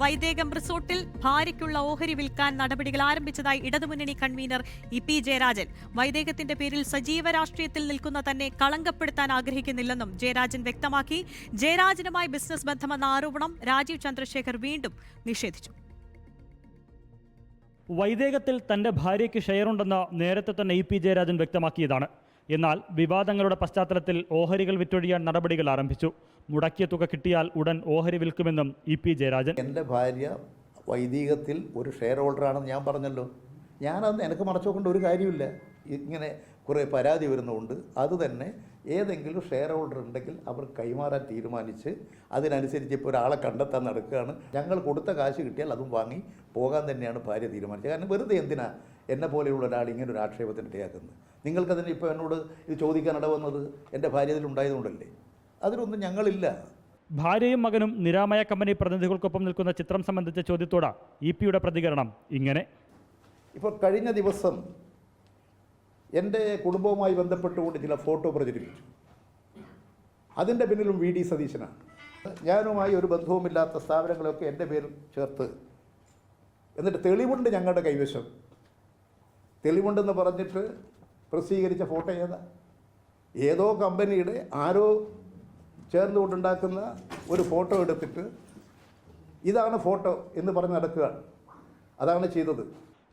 വൈദേകം റിസോർട്ടിൽ ഭാര്യയ്ക്കുള്ള ഓഹരി വിൽക്കാൻ നടപടികൾ ആരംഭിച്ചതായി ഇടതുമുന്നണി കൺവീനർ ഇ പി ജയരാജൻ. വൈദേകത്തിന്റെ പേരിൽ സജീവ രാഷ്ട്രീയത്തിൽ നിൽക്കുന്ന തന്നെ കളങ്കപ്പെടുത്താൻ ആഗ്രഹിക്കുന്നില്ലെന്നും ജയരാജൻ വ്യക്തമാക്കി. ജയരാജനുമായി ബിസിനസ് ബന്ധമെന്ന ആരോപണം രാജീവ് ചന്ദ്രശേഖർ വീണ്ടും നിഷേധിച്ചു. വൈദേകത്തിൽ തന്റെ ഭാര്യയ്ക്ക് ഷെയറുണ്ടെന്ന് നേരത്തെ തന്നെ ഇ പി ജയരാജൻ വ്യക്തമാക്കിയതാണ്. എന്നാൽ വിവാദങ്ങളുടെ പശ്ചാത്തലത്തിൽ ഓഹരികൾ വിറ്റൊഴിയാൻ നടപടികൾ ആരംഭിച്ചു. മുടക്കിയ തുക കിട്ടിയാൽ ഉടൻ ഓഹരി വിൽക്കുമെന്നും ഇ പി ജയരാജൻ. എന്റെ ഭാര്യ വൈദികത്തിൽ ഒരു ഷെയർ ഹോൾഡറാണെന്ന് ഞാൻ പറഞ്ഞല്ലോ. ഞാനത് എനിക്ക് മറച്ചു വെക്കേണ്ട ഒരു കാര്യമില്ല ഇങ്ങനെ കുറേ പരാതി വരുന്നതുകൊണ്ട് അത് തന്നെ ഏതെങ്കിലും ഷെയർ ഹോൾഡർ ഉണ്ടെങ്കിൽ അവർ കൈമാറാൻ തീരുമാനിച്ച് അതിനനുസരിച്ച് ഇപ്പോൾ ഒരാളെ കണ്ടെത്താൻ നടക്കുകയാണ്. ഞങ്ങൾ കൊടുത്ത കാശ് കിട്ടിയാൽ അതും വാങ്ങി പോകാൻ തന്നെയാണ് ഭാര്യ തീരുമാനിച്ചത്. കാരണം വെറുതെ എന്തിനാ എന്നെ പോലെയുള്ള ഒരാൾ ഇങ്ങനെ ഒരു ആക്ഷേപത്തിന് ഇടയാക്കുന്നത്? നിങ്ങൾക്കതിന് ഇപ്പോൾ എന്നോട് ഇത് ചോദിക്കാൻ ഇടവന്നത് എന്റെ ഭാര്യ ഇതിലുണ്ടായതുകൊണ്ടല്ലേ? അതിലൊന്നും ഞങ്ങളില്ല. ഭാര്യയും മകനും നിരാമയ കമ്പനി പ്രതിനിധികൾക്കൊപ്പം നിൽക്കുന്ന ചിത്രം സംബന്ധിച്ച ചോദ്യത്തോട് ഇ പിയുടെ പ്രതികരണം. ഇങ്ങനെ. ഇപ്പോൾ കഴിഞ്ഞ ദിവസം എന്റെ കുടുംബവുമായി ബന്ധപ്പെട്ടുകൊണ്ട് ചില ഫോട്ടോ പ്രചരിപ്പിച്ചു. അതിന്റെ പിന്നിലും വി ഡി സതീശനാണ്. ഞാനുമായി ഒരു ബന്ധവുമില്ലാത്ത സ്ഥാപനങ്ങളൊക്കെ എന്റെ പേരിൽ ചേർത്ത് എന്നിട്ട് തെളിവുണ്ട് ഞങ്ങളുടെ കൈവശം. തെളിവുണ്ടെന്ന് പറഞ്ഞിട്ട് പ്രസിദ്ധീകരിച്ച ഫോട്ടോ ഏതാ? ഏതോ കമ്പനിയുടെ ആരോ ചേർന്നുകൊണ്ടുണ്ടാക്കുന്ന ഒരു ഫോട്ടോ എടുത്തിട്ട് ഇതാണ് ഫോട്ടോ എന്ന് പറഞ്ഞ് നടക്കുകയാണ് അതാണ് ചെയ്തത്.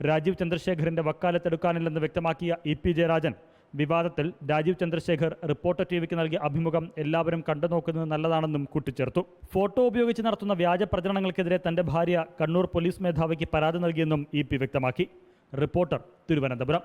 രാജീവ് ചന്ദ്രശേഖറിന്റെ വക്കാലത്തെടുക്കാനില്ലെന്ന് വ്യക്തമാക്കിയ ഇ പി ജയരാജൻ വിവാദത്തിൽ രാജീവ് ചന്ദ്രശേഖർ റിപ്പോർട്ടർ ടി വിക്ക് നൽകിയ അഭിമുഖം എല്ലാവരും കണ്ടു നോക്കുന്നത് നല്ലതാണെന്നും കൂട്ടിച്ചേർത്തു. ഫോട്ടോ ഉപയോഗിച്ച് നടത്തുന്ന വ്യാജ പ്രചരണങ്ങൾക്കെതിരെ തന്റെ ഭാര്യ കണ്ണൂർ പോലീസ് മേധാവിക്ക് പരാതി നൽകിയെന്നും ഇ വ്യക്തമാക്കി. റിപ്പോർട്ടർ തിരുവനന്തപുരം.